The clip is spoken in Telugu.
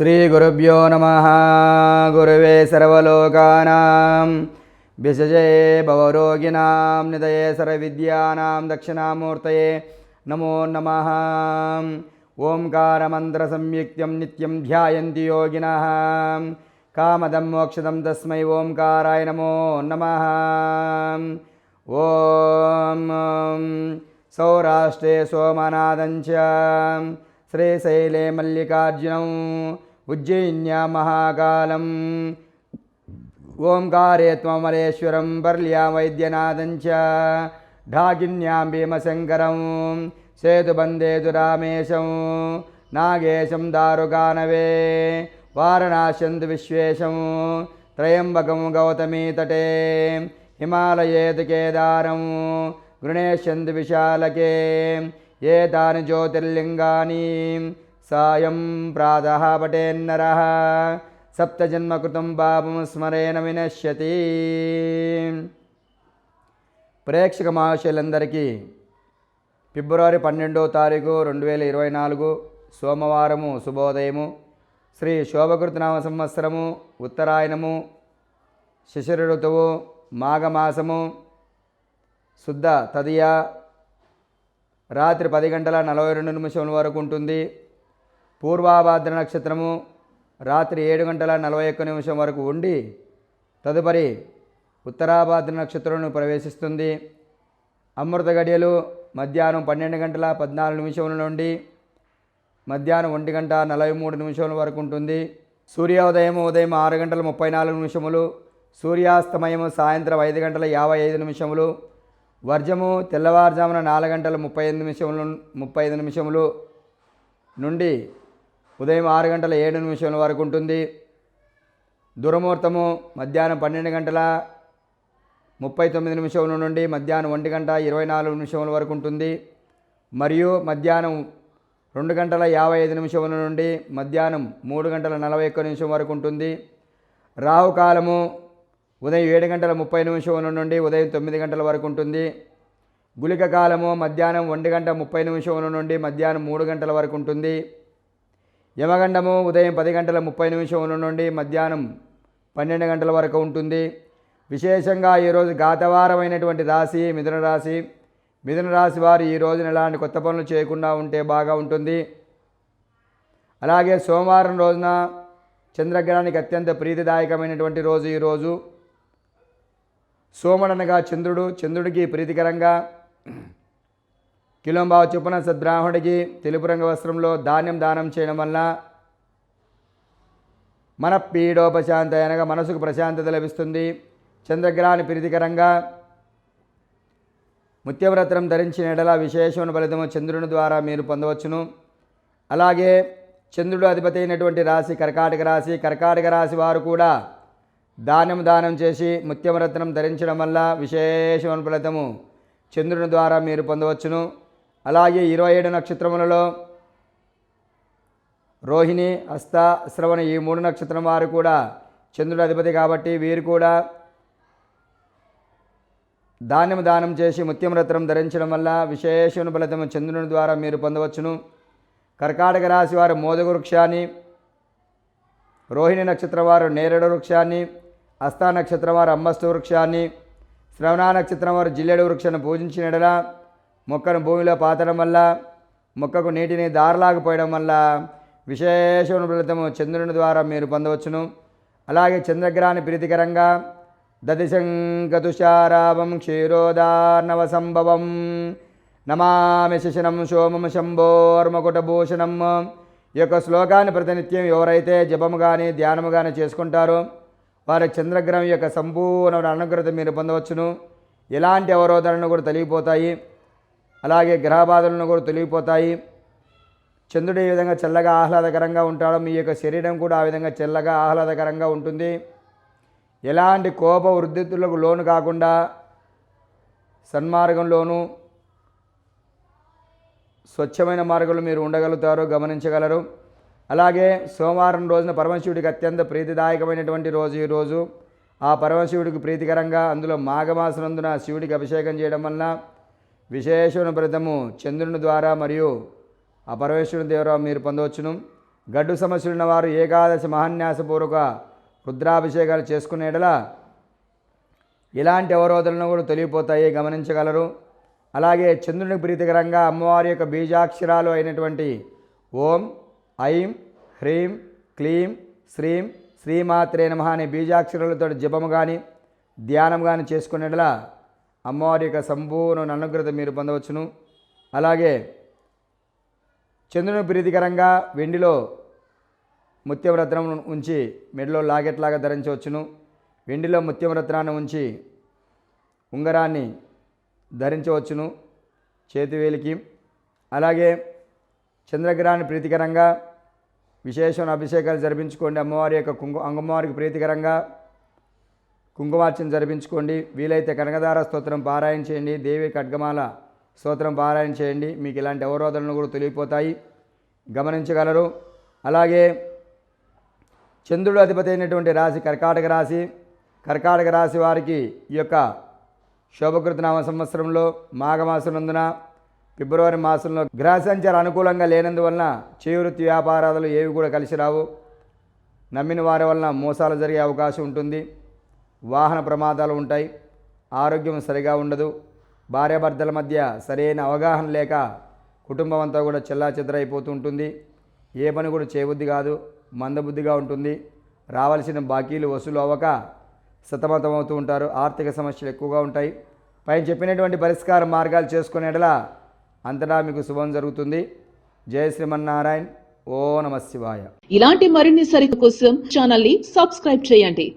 శ్రీ గురుభ్యో నమ గురువే సర్వలోకానాం విషజే భవరోగిణాం నిదయే సర్వవిద్యానాం దక్షిణామూర్తయే నమో నమ ఓంకారమంత్ర సంయుక్తం నిత్యం ధ్యాయంతి యోగిన కామదం మోక్షదం తస్మై ఓంకారాయ నమో నమ ఓం సౌరాష్ట్రే సోమనాథం శ్రీశైలే మల్లికార్జునం ఉజ్జయిన్యా మహాకాలం ఓంకారే త్వమరేశ్వరం పర్ల్యా వైద్యనాథంచ ఢాగిన్యాం భీమశంకరం సేతుబందేతు రామేశం నాగేశం దారుగానవే వారణాశంతు విశ్వేశం త్రయంబకం గౌతమీ తటే హిమాలయేతు కేదారం గృణేశంతు విశాలకే ఏతాని జ్యోతిర్లింగాని సాయం ప్రాతః పటేన్నర సప్తజన్మకృతం పాపం స్మరేణ వినశ్యతి ప్రేక్షక మహాశయులందరికీ ఫిబ్రవరి పన్నెండో తారీఖు రెండు వేల ఇరవై నాలుగు సోమవారము శుభోదయము. శ్రీ శోభకృతనామ సంవత్సరము ఉత్తరాయణము శిశిర ఋతువు మాఘమాసము శుద్ధ తదియ రాత్రి పది గంటల నలభై రెండు నిమిషముల వరకు ఉంటుంది. పూర్వాభాద్ర నక్షత్రము రాత్రి ఏడు గంటల నలభై ఒక్క నిమిషం వరకు ఉండి తదుపరి ఉత్తరాభాద్ర నక్షత్రంను ప్రవేశిస్తుంది. అమృత గడియలు మధ్యాహ్నం పన్నెండు గంటల పద్నాలుగు నిమిషముల నుండి మధ్యాహ్నం ఒంటి గంట నలభై మూడు నిమిషముల వరకు ఉంటుంది. సూర్యోదయం ఉదయం ఆరు గంటల ముప్పై నాలుగు నిమిషములు సూర్యాస్తమయము సాయంత్రం ఐదు గంటల యాభై ఐదు నిమిషములు వర్జము తెల్లవారుజామున నాలుగు గంటల ముప్పై ఎనిమిది నిమిషములు ముప్పై ఐదు నిమిషములు నుండి ఉదయం ఆరు గంటల ఏడు నిమిషముల వరకు ఉంటుంది. దురముహూర్తము మధ్యాహ్నం పన్నెండు గంటల ముప్పై తొమ్మిది నిమిషముల నుండి మధ్యాహ్నం ఒంటి గంట ఇరవై నాలుగు నిమిషముల వరకు ఉంటుంది. మరియు మధ్యాహ్నం రెండు గంటల యాభై ఐదు నిమిషముల నుండి మధ్యాహ్నం మూడు గంటల నలభై ఒక్క నిమిషం వరకు ఉంటుంది. రాహుకాలము ఉదయం ఏడు గంటల ముప్పై నిమిషముల నుండి ఉదయం తొమ్మిది గంటల వరకు ఉంటుంది. గుళిక కాలము మధ్యాహ్నం ఒంటి గంట ముప్పై నిమిషముల నుండి మధ్యాహ్నం మూడు గంటల వరకు ఉంటుంది. యమగండము ఉదయం పది గంటల ముప్పై నిమిషముల నుండి మధ్యాహ్నం పన్నెండు గంటల వరకు ఉంటుంది. విశేషంగా ఈరోజు గాతవారమైనటువంటి రాశి మిథున రాశి. మిథున రాశి వారు ఈ రోజున ఎలాంటి కొత్త పనులు చేయకుండా ఉంటే బాగా ఉంటుంది. అలాగే సోమవారం రోజున చంద్రగ్రహానికి అత్యంత ప్రీతిదాయకమైనటువంటి రోజు ఈరోజు సోమడనగా చంద్రుడు. చంద్రుడికి ప్రీతికరంగా కిలోంబావ చొప్పున సద్బ్రాహ్మణుడికి తెలుపు రంగు వస్త్రంలో ధాన్యం దానం చేయడం వల్ల మన పీడోపశాంత అనగా మనసుకు ప్రశాంతత లభిస్తుంది. చంద్రగ్రహాన్ని ప్రీతికరంగా ముత్యవ్రతం ధరించిన ఎడల విశేషమైన ఫలితము చంద్రుని ద్వారా మీరు పొందవచ్చును. అలాగే చంద్రుడు అధిపతి అయినటువంటి రాశి కర్కాటక రాశి కర్కాటక రాశి వారు కూడా దానం దానం చేసి ముత్యమరత్నం ధరించడం వల్ల విశేషమైన ఫలితము చంద్రుని ద్వారా మీరు పొందవచ్చును. అలాగే ఇరవై ఏడు నక్షత్రములలో రోహిణి హస్త శ్రవణ ఈ మూడు నక్షత్రం వారు కూడా చంద్రుడు అధిపతి కాబట్టి వీరు కూడా ధాన్యం దానం చేసి ముత్యం రత్నం ధరించడం వల్ల విశేషమైన ఫలితము చంద్రుని ద్వారా మీరు పొందవచ్చును. కర్కాటక రాశి వారు మోదక వృక్షాన్ని రోహిణి నక్షత్రం వారు నేరేడు వృక్షాన్ని హస్త నక్షత్రం వారు అంబస్తు వృక్షాన్ని శ్రవణ నక్షత్రం వారు జిల్లెడు వృక్షాన్ని పూజించినడలా మొక్కను భూమిలో పాతడం వల్ల మొక్కకు నీటిని దారలాగిపోయడం వల్ల విశేషమైన ఫలితము చంద్రుని ద్వారా మీరు పొందవచ్చును. అలాగే చంద్రగ్రహాన్ని ప్రీతికరంగా దదిశంకతుషారావం క్షీరోదార్ణవ సంభవం నమామి శిశనం సోమం శంభోర్మకుటభూషణం ఈ యొక్క శ్లోకాన్ని ప్రతినిత్యం ఎవరైతే జపము కానీ ధ్యానము కానీ చేసుకుంటారో వారి చంద్రగ్రహం యొక్క సంపూర్ణ అనుగ్రత మీరు పొందవచ్చును. ఎలాంటి అవరోధాలను కూడా తొలగిపోతాయి. అలాగే గ్రహబాధలను కూడా తొలగిపోతాయి. చంద్రుడు ఏ విధంగా చల్లగా ఆహ్లాదకరంగా ఉంటాడో మీ యొక్క శరీరం కూడా ఆ విధంగా చల్లగా ఆహ్లాదకరంగా ఉంటుంది. ఎలాంటి కోప వృద్ధితులకు లోను కాకుండా సన్మార్గంలోనూ స్వచ్ఛమైన మార్గంలో మీరు ఉండగలుగుతారు గమనించగలరు. అలాగే సోమవారం రోజున పరమశివుడికి అత్యంత ప్రీతిదాయకమైనటువంటి రోజు ఈ రోజు. ఆ పరమశివుడికి ప్రీతికరంగా అందులో మాఘమాసనందున శివుడికి అభిషేకం చేయడం వలన విశేషమైన ఫలితము చంద్రుని ద్వారా మరియు అపరమేశ్వరుని ద్వారా మీరు పొందవచ్చును. గడ్డు సమస్యలు ఉన్నవారు ఏకాదశి మహాన్యాసపూర్వక రుద్రాభిషేకాలు చేసుకునేటలా ఇలాంటి అవరోధనలు కూడా తొలగిపోతాయి గమనించగలరు. అలాగే చంద్రునికి ప్రీతికరంగా అమ్మవారి యొక్క బీజాక్షరాలు అయినటువంటి ఓం ఐం హ్రీం క్లీం శ్రీం శ్రీమాత్రే నమ అనే బీజాక్షరాలతో జపము కానీ ధ్యానం కానీ చేసుకునేటలా అమ్మవారి యొక్క సంపూర్ణ అనుగ్రత మీరు పొందవచ్చును. అలాగే చంద్రుని ప్రీతికరంగా వెండిలో ముత్యం రత్నం ఉంచి మెడలో లాగెట్లాగా ధరించవచ్చును. వెండిలో ముత్యం రత్నాన్ని ఉంచి ఉంగరాన్ని ధరించవచ్చును చేతివేలికి అలాగే చంద్రగ్రహాన్ని ప్రీతికరంగా విశేషమైన అభిషేకాలు జరిపించుకోండి అమ్మవారి యొక్క కుంకు అమ్మవారికి ప్రీతికరంగా. కుంకుమార్చన జరిపించుకోండి. వీలైతే కనకదార స్తోత్రం పారాయణ చేయండి. దేవి ఖడ్గమాల స్తోత్రం పారాయణ చేయండి. మీకు ఇలాంటి అవరోధనలు కూడా తొలగిపోతాయి. గమనించగలరు. అలాగే చంద్రుడు అధిపతి అయినటువంటి రాశి కర్కాటక రాశి. కర్కాటక రాశి వారికి ఈ యొక్క శోభకృత నామ సంవత్సరంలో మాఘమాసనందున ఫిబ్రవరి మాసంలో గ్రహ సంచారం అనుకూలంగా లేనందువలన చేవృత్తి వ్యాపారాలు ఏవి కూడా కలిసి రావు. నమ్మిన వారి వలన మోసాలు జరిగే అవకాశం ఉంటుంది. వాహన ప్రమాదాలు ఉంటాయి ఆరోగ్యం సరిగా ఉండదు భార్యాభర్తల మధ్య సరైన అవగాహన లేక కుటుంబం అంతా కూడా చెల్లా ఉంటుంది ఏ పని కూడా చేయబుద్ధి కాదు మందబుద్ధిగా ఉంటుంది. రావాల్సిన బాకీలు వసూలు అవ్వక సతమతమవుతూ ఉంటారు. ఆర్థిక సమస్యలు ఎక్కువగా ఉంటాయి. పైన చెప్పినటువంటి పరిష్కార మార్గాలు చేసుకునేటలా అంతటా మీకు శుభం జరుగుతుంది. జయ శ్రీమన్నారాయణ. ఓ నమ శివాయ. ఇలాంటి మరిన్ని సరిత కోసం ఛానల్ని సబ్స్క్రైబ్ చేయండి.